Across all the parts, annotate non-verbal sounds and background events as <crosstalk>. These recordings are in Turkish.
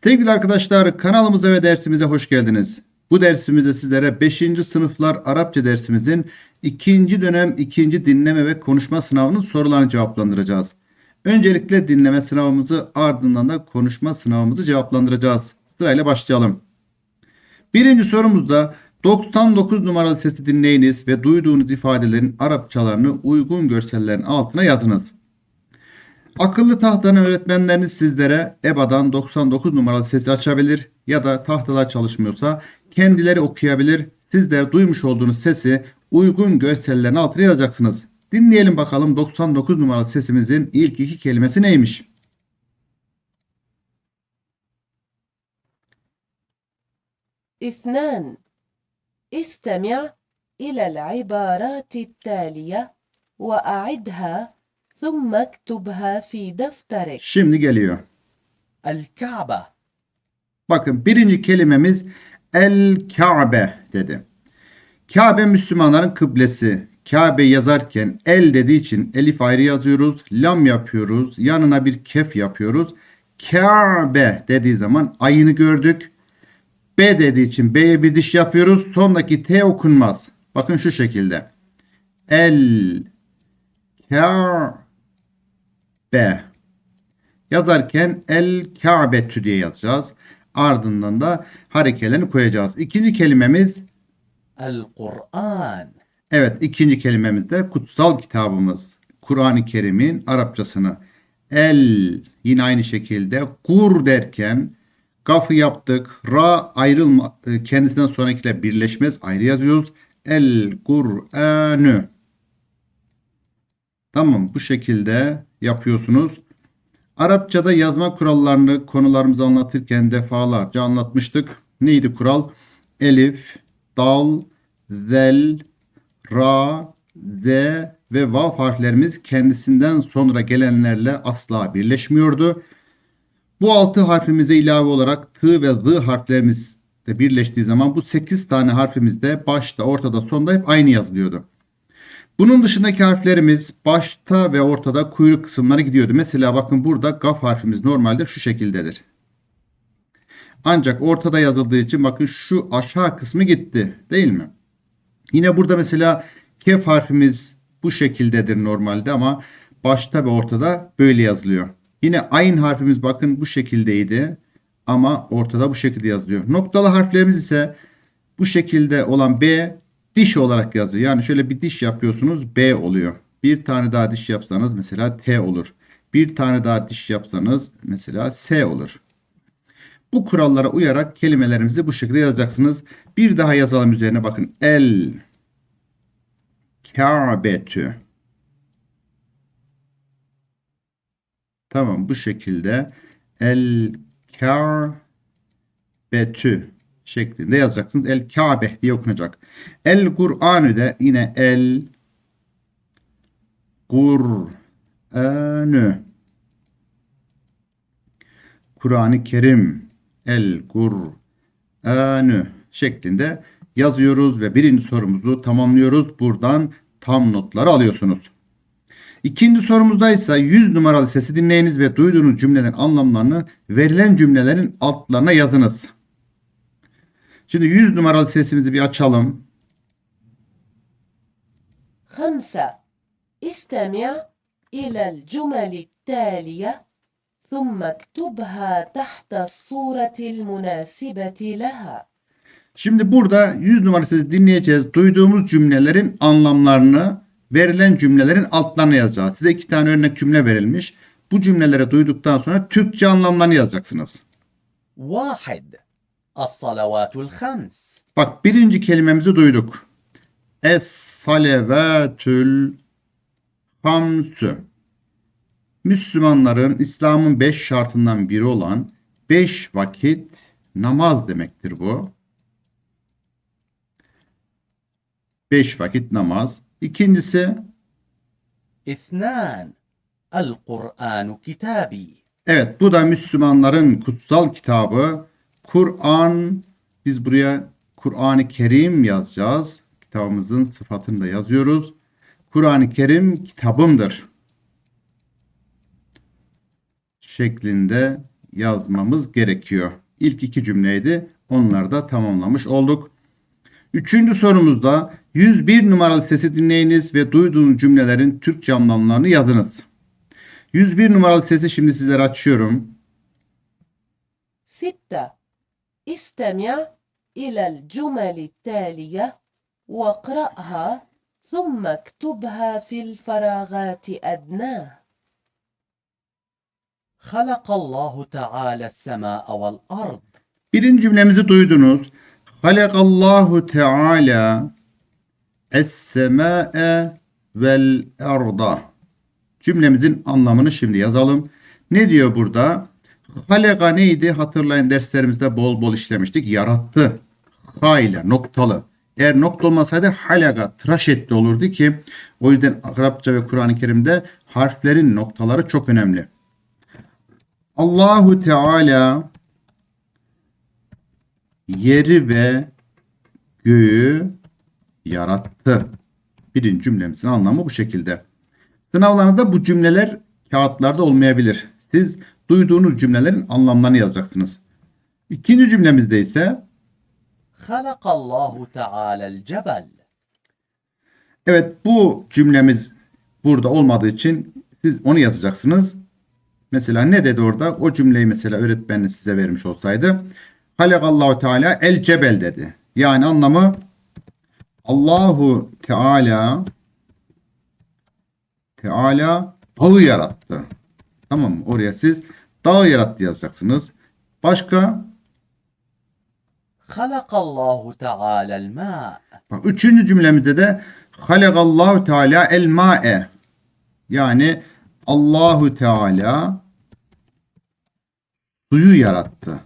Sevgili arkadaşlar kanalımıza ve dersimize hoş geldiniz. Bu dersimizde sizlere 5. sınıflar Arapça dersimizin 2. dönem 2. dinleme ve konuşma sınavının sorularını cevaplandıracağız. Öncelikle dinleme sınavımızı ardından da konuşma sınavımızı cevaplandıracağız. Sırayla başlayalım. Birinci sorumuzda 99 numaralı sesi dinleyiniz ve duyduğunuz ifadelerin Arapçalarını uygun görsellerin altına yazınız. Akıllı tahtanın öğretmenleriniz sizlere EBA'dan 99 numaralı sesi açabilir ya da tahtalar çalışmıyorsa kendileri okuyabilir. Sizler duymuş olduğunuz sesi uygun görsellerin altına yazacaksınız. Dinleyelim bakalım 99 numaralı sesimizin ilk iki kelimesi neymiş? اثنان استمع إلى العبارات التالية وأعدها ثم اكتبها في دفترك Şimdi geliyor. الكعبة Bakın birinci kelimemiz El Kabe dedi. Kabe Müslümanların kıblesi. Kabe yazarken el dediği için elif ayrı yazıyoruz. Lam yapıyoruz. Yanına bir kef yapıyoruz. Kabe dediği zaman ayını gördük. B dediği için B'ye bir diş yapıyoruz. Sondaki T okunmaz. Bakın şu şekilde. El Kabe B. Yazarken el Ka'betü diye yazacağız. Ardından da harekelerini koyacağız. İkinci kelimemiz El Kur'an. Evet ikinci kelimemiz de kutsal kitabımız. Kur'an-ı Kerim'in Arapçasını. El yine aynı şekilde kur derken gafı yaptık. Ra ayrılma e, kendisinden sonrakiyle birleşmez ayrı yazıyoruz. El Kur'anü. Tamam bu şekilde yapıyorsunuz. Arapçada yazma kurallarını konularımızı anlatırken defalarca anlatmıştık. Neydi kural? Elif, dal, zel, ra, z ve vav harflerimiz kendisinden sonra gelenlerle asla birleşmiyordu. Bu altı harfimize ilave olarak t ve z harflerimiz de birleştiği zaman bu 8 tane harfimiz de başta, ortada, sonda hep aynı yazılıyordu. Bunun dışındaki harflerimiz başta ve ortada kuyruk kısımları gidiyordu. Mesela bakın burada gaf harfimiz normalde şu şekildedir. Ancak ortada yazıldığı için bakın şu aşağı kısmı gitti değil mi? Yine burada mesela kef harfimiz bu şekildedir normalde ama başta ve ortada böyle yazılıyor. Yine ayn harfimiz bakın bu şekildeydi ama ortada bu şekilde yazılıyor. Noktalı harflerimiz ise bu şekilde olan B diş olarak yazıyor. Yani şöyle bir diş yapıyorsunuz B oluyor. Bir tane daha diş yapsanız mesela T olur. Bir tane daha diş yapsanız mesela S olur. Bu kurallara uyarak kelimelerimizi bu şekilde yazacaksınız. Bir daha yazalım üzerine bakın. El Kâbetü. Tamam bu şekilde El Kâbetü şeklinde yazacaksınız. El Kabe diye okunacak. El Kur'an'ı da yine El Kur'an'ı Kur'an-ı Kerim El Kur'an'ı şeklinde yazıyoruz ve birinci sorumuzu tamamlıyoruz. Buradan tam notları alıyorsunuz. İkinci sorumuzda ise 100 numaralı sesi dinleyiniz ve duyduğunuz cümlelerin anlamlarını verilen cümlelerin altlarına yazınız. Şimdi 100 numaralı sesimizi bir açalım. خمسة استمع إلى الجمل التالية ثم اكتبها تحت الصورة المناسبة لها Şimdi burada 100 numaralı sesi dinleyeceğiz. Duyduğumuz cümlelerin anlamlarını verilen cümlelerin altlarına yazacağız. Size iki tane örnek cümle verilmiş. Bu cümleleri duyduktan sonra Türkçe anlamlarını yazacaksınız. واحد As-salavatul hams. Bak birinci kelimemizi duyduk. Es-salavatül hamsü. Müslümanların İslam'ın beş şartından biri olan beş vakit namaz demektir bu. Beş vakit namaz. İkincisi İthnan El Kur'anu kitabi. Evet bu da Müslümanların kutsal kitabı Kur'an biz buraya Kur'an-ı Kerim yazacağız. Kitabımızın sıfatını da yazıyoruz. Kur'an-ı Kerim kitabımdır şeklinde yazmamız gerekiyor. İlk iki cümleydi. Onları da tamamlamış olduk. Üçüncü sorumuzda 101 numaralı sesi dinleyiniz ve duyduğunuz cümlelerin Türkçe anlamlarını yazınız. 101 numaralı sesi şimdi sizlere açıyorum. Sitta. استمع إلى الجمل التالية واقرأها ثم اكتبها في الفراغات أدناه خلق الله تعالى السماء والأرض Birinci cümlemizi duydunuz. Halakallahu Teala es-sema'e vel arda. Cümlemizin anlamını şimdi yazalım. Ne diyor burada? Halaka neydi? Hatırlayın derslerimizde bol bol işlemiştik. Yarattı. Ha ile noktalı. Eğer nokta olmasaydı halaka tıraş etti olurdu ki o yüzden Arapça ve Kur'an-ı Kerim'de harflerin noktaları çok önemli. Allahu Teala yeri ve göğü yarattı. Birinci cümlemizin anlamı bu şekilde. Sınavlarınızda bu cümleler kağıtlarda olmayabilir. Siz duyduğunuz cümlelerin anlamlarını yazacaksınız. İkinci cümlemizde ise Halakallahu Teala'l cebel. Evet bu cümlemiz burada olmadığı için siz onu yazacaksınız. Mesela ne dedi orada? O cümleyi mesela öğretmeniniz size vermiş olsaydı. Halakallahu Teala el cebel dedi. Yani anlamı Allahu Teala Teala dağı yarattı. Tamam mı? Oraya siz Dağ yarattı yazacaksınız. Başka? Halakallahu Teala el ma. Üçüncü cümlemizde de Halakallahu Teala el ma'e. Yani Allahu Teala suyu yarattı.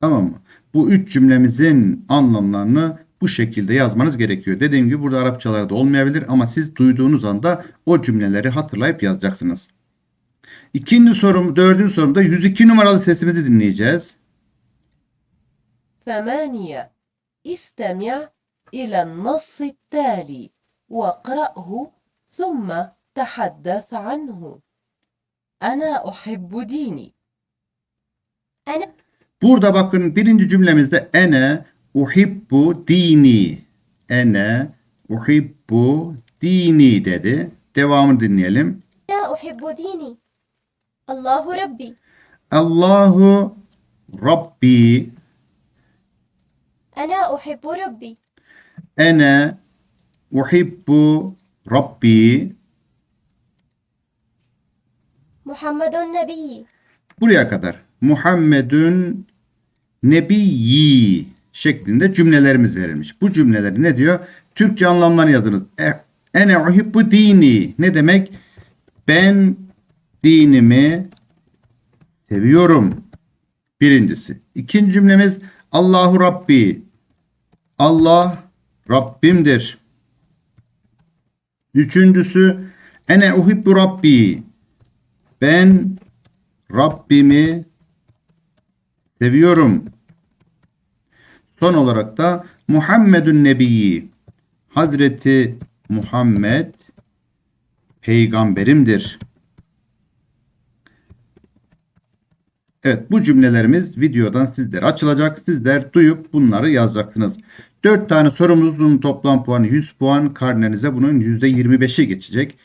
Tamam mı? Bu üç cümlemizin anlamlarını bu şekilde yazmanız gerekiyor. Dediğim gibi burada Arapçalarda olmayabilir ama siz duyduğunuz anda o cümleleri hatırlayıp yazacaksınız. İkinci sorum, dördüncü sorumda 102 numaralı sesimizi dinleyeceğiz. ثمانية استمع إلى النص التالي واقرأه ثم تحدث عنه أنا أحب ديني أنا Burada bakın birinci cümlemizde ene uhibbu dini. Ene uhibbu dini dedi. Devamını dinleyelim. لا أحب ديني Allahu Rabbi. Allahu Rabbi. Ana uhibbu Rabbi. Ana uhibbu Rabbi. Muhammedun Nebi. Buraya kadar. Muhammedun Nebiyi şeklinde cümlelerimiz verilmiş. Bu cümleleri ne diyor? Türkçe anlamlarını yazınız. E, ene uhibbu dini. Ne demek? Ben dinimi seviyorum. Birincisi. İkinci cümlemiz Allahu Rabbi. Allah Rabbimdir. Üçüncüsü ene uhibbu Rabbi. Ben Rabbimi seviyorum. Son olarak da Muhammedun Nebiyyi. Hazreti Muhammed peygamberimdir. Evet bu cümlelerimiz videodan sizlere açılacak. Sizler duyup bunları yazacaksınız. 4 tane sorumuzun toplam puanı 100 puan. Karnenize bunun %25'i geçecek.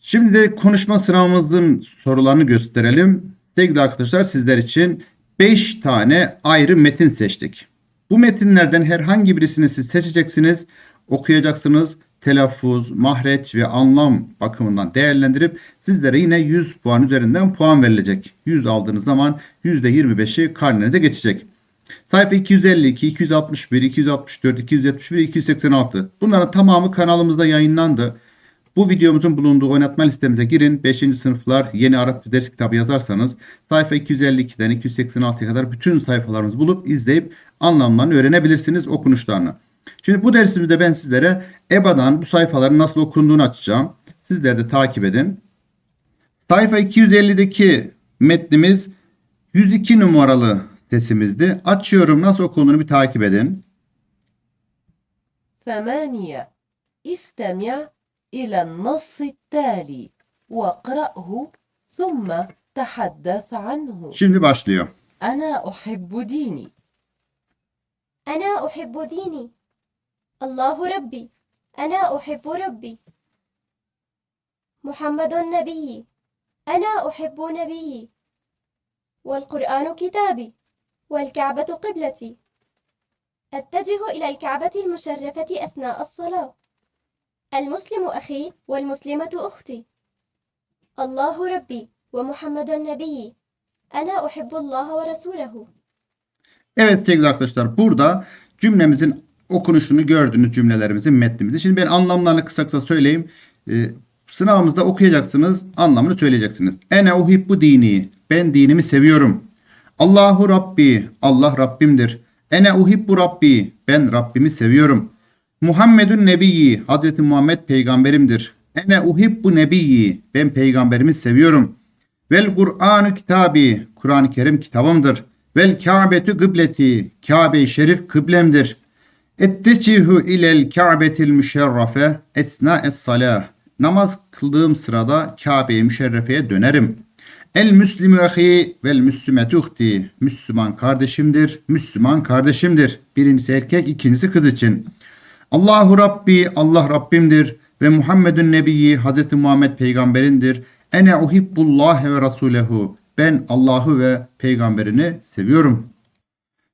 Şimdi de konuşma sınavımızın sorularını gösterelim. Sevgili arkadaşlar sizler için 5 tane ayrı metin seçtik. Bu metinlerden herhangi birisini siz seçeceksiniz, okuyacaksınız. Telaffuz, mahreç ve anlam bakımından değerlendirip sizlere yine 100 puan üzerinden puan verilecek. 100 aldığınız zaman %25'i karnenize geçecek. Sayfa 252, 261, 264, 271, 286. Bunların tamamı kanalımızda yayınlandı. Bu videomuzun bulunduğu oynatma listemize girin. 5. sınıflar yeni Arapça ders kitabı yazarsanız sayfa 252'den 286'ya kadar bütün sayfalarımızı bulup izleyip anlamlarını öğrenebilirsiniz okunuşlarını. Şimdi bu dersimizde ben sizlere EBA'dan bu sayfaların nasıl okunduğunu açacağım. Sizler de takip edin. Sayfa 250'deki metnimiz 102 numaralı sesimizdi. Açıyorum nasıl okunduğunu bir takip edin. ثمانية استمع إلى النص التالي واقرأه ثم تحدث عنه Şimdi başlıyor. أنا أحب ديني أنا أحب ديني الله ربي أنا أحب ربي. محمد نبيي أنا أحب نبيي. والقرآن كتابي والكعبة قبلتي. أتجه إلى الكعبة المشرفة أثناء الصلاة. المسلم أخي والمسلمة أختي. الله ربي ومحمد نبيي أنا أحب الله ورسوله. Evet sevgili arkadaşlar burada cümlemizin okunuşunu gördüğünüz cümlelerimizin metnimizi. Şimdi ben anlamlarını kısa kısa söyleyeyim. Ee, sınavımızda okuyacaksınız, anlamını söyleyeceksiniz. Ene uhibbu dini. Ben dinimi seviyorum. Allahu Rabbi. Allah Rabbimdir. Ene uhibbu Rabbi. Ben Rabbimi seviyorum. Muhammedun Nebiyyi. Hazreti Muhammed peygamberimdir. Ene uhibbu Nebiyyi. Ben peygamberimi seviyorum. Vel Kur'an-ı kitabi. Kur'an-ı Kerim kitabımdır. Vel Kâbetü kıbleti. Kabe-i Şerif kıblemdir. Ettecihu ilel Kâbetil müşerrefe esna es salah. Namaz kıldığım sırada Kabe-i Müşerrefe'ye dönerim. El müslimü ahi vel müslümetü uhti. Müslüman kardeşimdir, Müslüman kardeşimdir. Birincisi erkek, ikincisi kız için. Allahu Rabbi, Allah Rabbimdir. Ve Muhammedun Nebiyyi, Hz. Muhammed peygamberindir. Ene uhibbullah ve rasulehu. Ben Allah'ı ve peygamberini seviyorum.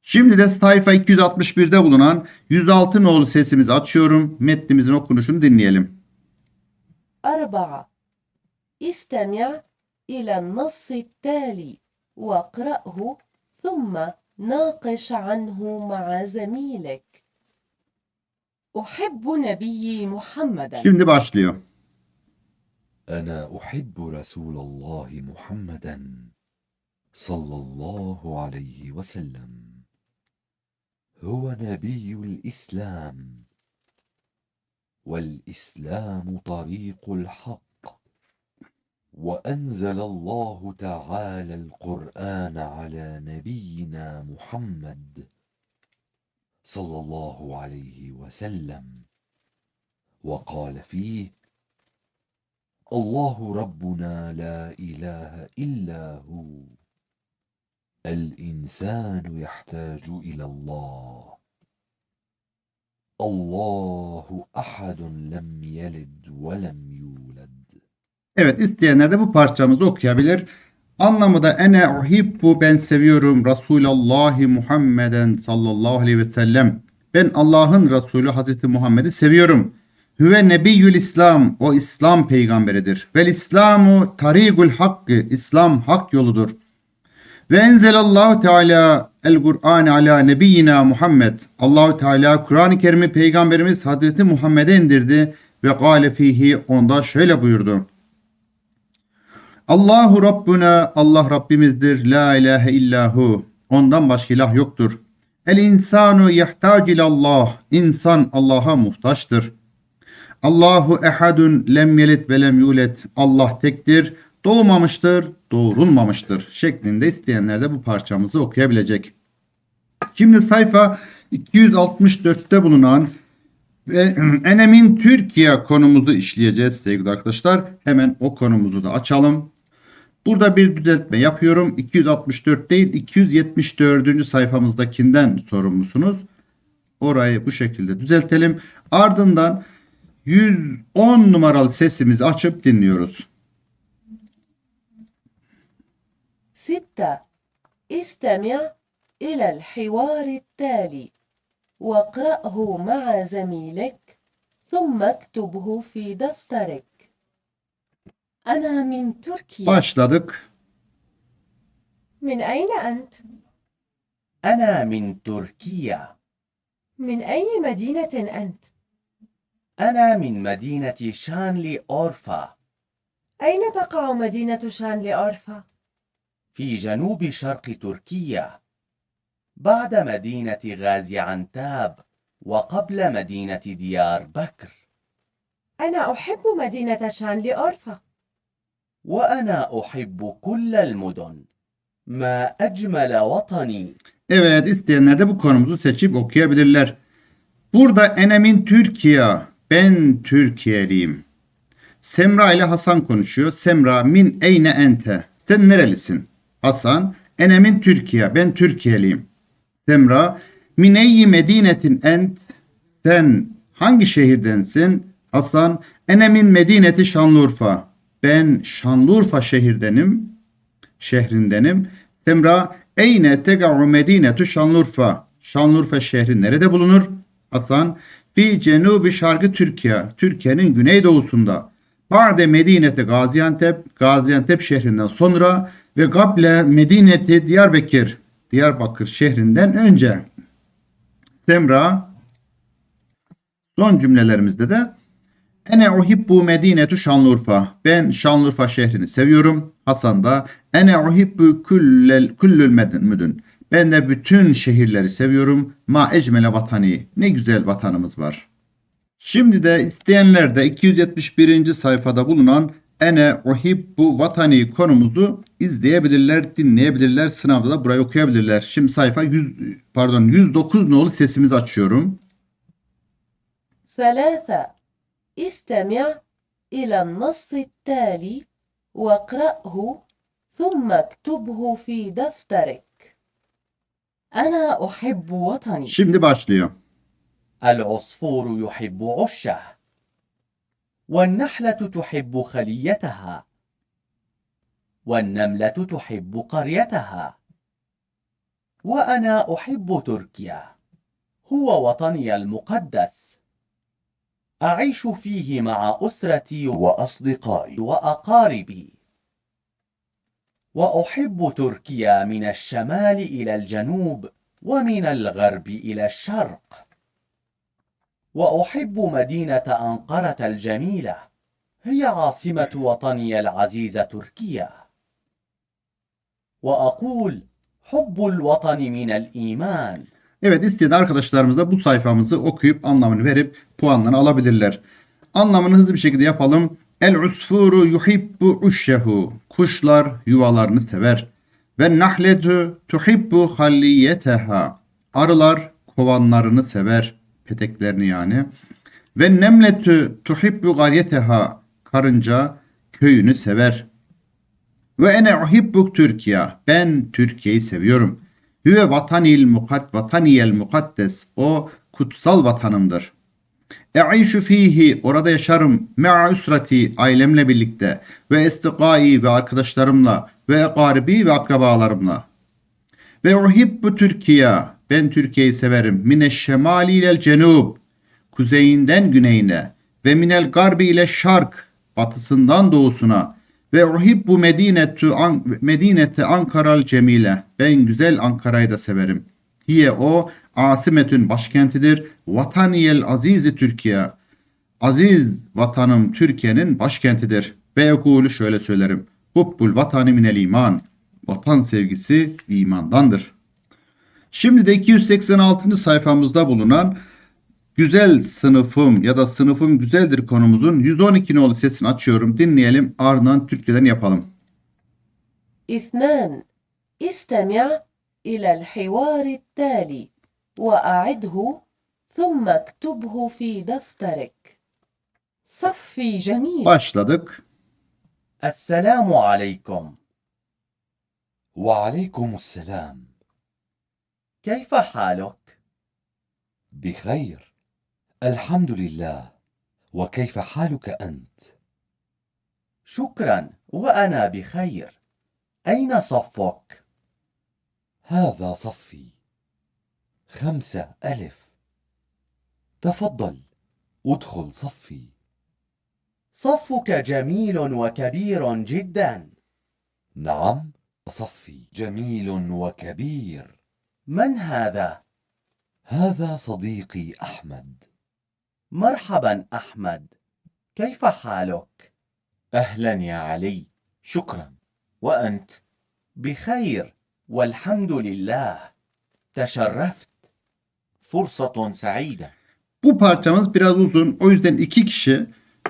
Şimdi de sayfa 261'de bulunan 106 nolu sesimizi açıyorum. Metnimizin okunuşunu dinleyelim. أربعة استمع إلى النص التالي واقرأه ثم ناقش عنه مع زميلك أحب نبيي محمدا Şimdi başlıyor. أنا أحب رسول الله محمدا صلى الله عليه وسلم هو نبي الإسلام. والإسلام طريق الحق. وأنزل الله تعالى القرآن على نبينا محمد صلى الله عليه وسلم. وقال فيه الله ربنا لا إله إلا هو El insanu yahtacu ilallah. Allahu ahadun lem yelid ve lem. Evet isteyenler de bu parçamızı okuyabilir. Anlamı da ene uhibbu ben seviyorum Resulallah Muhammeden sallallahu aleyhi ve sellem. Ben Allah'ın Resulü Hazreti Muhammed'i seviyorum. Hüve nebiyyül İslam. O İslam peygamberidir. Vel İslamu tarigul hakkı. İslam hak yoludur. Ve enzelallahu Teala el Kur'an ala nebiyyina Muhammed. Allahu Teala Kur'an-ı Kerim'i peygamberimiz Hazreti Muhammed'e indirdi ve gale fihi onda şöyle buyurdu. Allahu Rabbuna Allah Rabbimizdir. La ilahe illahu. Ondan başka ilah yoktur. El insanu yahtac ilallah. İnsan Allah'a muhtaçtır. Allahu ehadun lem yelit ve lem yulet. Allah tektir. Doğmamıştır, doğurulmamıştır. Şeklinde isteyenler de bu parçamızı okuyabilecek. Şimdi sayfa 264'te bulunan <clears throat> Enemin Türkiye konumuzu işleyeceğiz sevgili arkadaşlar. Hemen o konumuzu da açalım. Burada bir düzeltme yapıyorum. 264 değil 274. sayfamızdakinden sorumlusunuz. Orayı bu şekilde düzeltelim. Ardından 110 numaralı sesimizi açıp dinliyoruz. ستة استمع إلى الحوار التالي واقرأه مع زميلك ثم اكتبه في دفترك أنا من تركيا Başladık. من أين أنت؟ أنا من تركيا من أي مدينة أنت؟ أنا من مدينة شانلي أورفا أين تقع مدينة شانلي أورفا؟ في جنوب شرق تركيا بعد مدينة غازي عنتاب وقبل مدينة ديار بكر أنا أحب مدينة شانلي أورفا وأنا أحب كل المدن ما أجمل وطني Evet isteyenler de bu konumuzu seçip okuyabilirler. Burada Enemin Türkiye. Ben Türkiye'liyim. Semra ile Hasan konuşuyor. Semra min eyne ente. Sen nerelisin? Hasan. Ene min Türkiye. Ben Türkiye'liyim. Semra. Mineyyi medinetin ent. Sen hangi şehirdensin? Hasan. Ene min medineti Şanlıurfa. Ben Şanlıurfa şehirdenim. Şehrindenim. Semra. Eyne tega'u medinetu Şanlıurfa. Şanlıurfa şehri nerede bulunur? Hasan. Fi cenubi şarkı Türkiye. Türkiye'nin güneydoğusunda. Ba'de Medineti Gaziantep, Gaziantep şehrinden sonra ve Gable Medineti Diyarbakır, Diyarbakır şehrinden önce. Semra son cümlelerimizde de Ene uhibbu medinetu Şanlıurfa. Ben Şanlıurfa şehrini seviyorum. Hasan da Ene uhibbu kullel, kullül medin müdün. Ben de bütün şehirleri seviyorum. Ma ecmele vatani. Ne güzel vatanımız var. Şimdi de isteyenler de 271. sayfada bulunan Ene uhibbu vatani konumuzu izleyebilirler, dinleyebilirler. Sınavda da burayı okuyabilirler. Şimdi sayfa 100 pardon 109 nolu sesimizi açıyorum. ثلاثة استمع إلى النص التالي واقرأه ثم اكتبه في دفترك أنا أحب وطني Şimdi başlıyor. العصفور يحب عشه والنحلة تحب خليتها. والنملة تحب قريتها. وأنا أحب تركيا. هو وطني المقدس. أعيش فيه مع أسرتي وأصدقائي. وأقاربي. وأحب تركيا من الشمال إلى الجنوب ومن الغرب إلى الشرق. وأحب مدينة أنقرة الجميلة هي عاصمة وطني العزيز تركيا وأقول حب الوطن من الإيمان Evet isteyen arkadaşlarımız da bu sayfamızı okuyup anlamını verip puanlarını alabilirler. Anlamını hızlı bir şekilde yapalım. El usfuru yuhibbu uşşehu. Kuşlar yuvalarını sever. Ve nahletu tuhibbu halliyeteha. Arılar kovanlarını sever. Peteklerini yani. Ve nemletü tuhibbu garyeteha. Karınca köyünü sever. Ve ene uhibbuk Türkiye. Ben Türkiye'yi seviyorum. Hüve vatanil mukat vataniyel mukaddes. O kutsal vatanımdır. E'işu fihi orada yaşarım. Me'a üsreti ailemle birlikte ve estikai ve arkadaşlarımla ve ekaribi ve akrabalarımla. Ve uhibbu Türkiye ben Türkiye'yi severim. Mine şemali ile cenub kuzeyinden güneyine ve minel garbi ile şark batısından doğusuna ve uhibbu medinetu an, medinete Ankaral cemile ben güzel Ankara'yı da severim. Hiye o asimetün başkentidir. Vataniyel azizi Türkiye. Aziz vatanım Türkiye'nin başkentidir. Ve ekulu şöyle söylerim. Hubbul vatani minel iman. Vatan sevgisi imandandır. Şimdi de 286. sayfamızda bulunan Güzel sınıfım ya da sınıfım güzeldir konumuzun 112 nolu sesini açıyorum. Dinleyelim ardından Türkçeden yapalım. İthnan İstemi' ila'l hivar tali ve a'idhu thumma ktubhu fi defterek. Saffi cemil. Başladık. Esselamu aleykum. Ve aleykumus selam. كيف حالك؟ بخير. الحمد لله. وكيف حالك أنت؟ شكرا وأنا بخير. أين صفك؟ هذا صفي. خمسة ألف. تفضل ادخل صفي. صفك جميل وكبير جدا. نعم صفي جميل وكبير. من هذا؟ هذا صديقي أحمد مرحبا أحمد كيف حالك؟ أهلا يا علي شكرا وأنت بخير والحمد لله تشرفت فرصة سعيدة Bu parçamız biraz uzun. O yüzden iki kişi,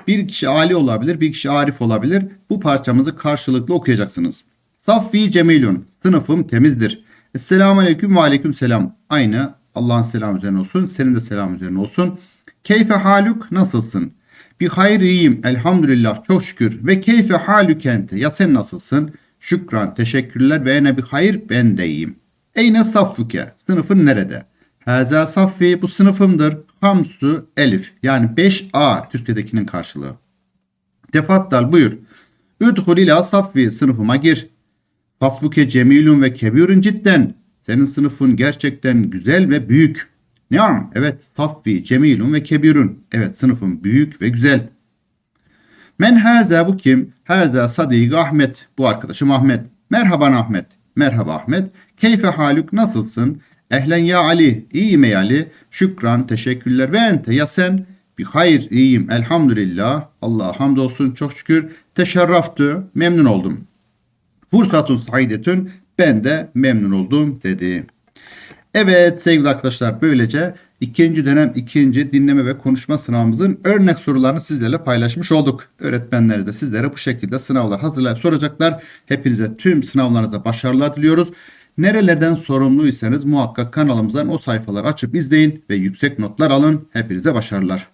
bir kişi Ali olabilir, bir kişi Arif olabilir. Bu parçamızı karşılıklı okuyacaksınız. Saffi Cemilun. Sınıfım temizdir. Esselamu Aleyküm ve Aleyküm Selam. Aynı Allah'ın selamı üzerine olsun. Senin de selam üzerine olsun. Keyfe haluk nasılsın? Bir hayır iyiyim elhamdülillah çok şükür. Ve keyfe halükente ya sen nasılsın? Şükran, teşekkürler ve ene bir hayır ben de iyiyim. Eyne saffuke, sınıfın nerede? Haza saffi, bu sınıfımdır. Hamsu, elif, yani 5A Türkçedekinin karşılığı. Tefaddal buyur. Üdhul ila saffi, sınıfıma gir. Saffuke cemilun ve kebirun cidden. Senin sınıfın gerçekten güzel ve büyük. Niam, evet saffi, cemilun ve kebirun. Evet sınıfın büyük ve güzel. Men haza bu kim? Haza sadik Ahmet. Bu arkadaşım Ahmet. Merhaban Ahmet. Merhaba Ahmet. Keyfe haluk nasılsın? Ehlen ya Ali. İyiyim ey Ali. Şükran teşekkürler. Ve ente ya sen? Bir hayır iyiyim elhamdülillah. Allah'a hamdolsun çok şükür. Teşerraftü memnun oldum. Fursatun saidetün ben de memnun oldum dedi. Evet sevgili arkadaşlar böylece ikinci dönem ikinci dinleme ve konuşma sınavımızın örnek sorularını sizlerle paylaşmış olduk. Öğretmenler de sizlere bu şekilde sınavlar hazırlayıp soracaklar. Hepinize tüm sınavlarınızda başarılar diliyoruz. Nerelerden sorumluysanız muhakkak kanalımızdan o sayfaları açıp izleyin ve yüksek notlar alın. Hepinize başarılar.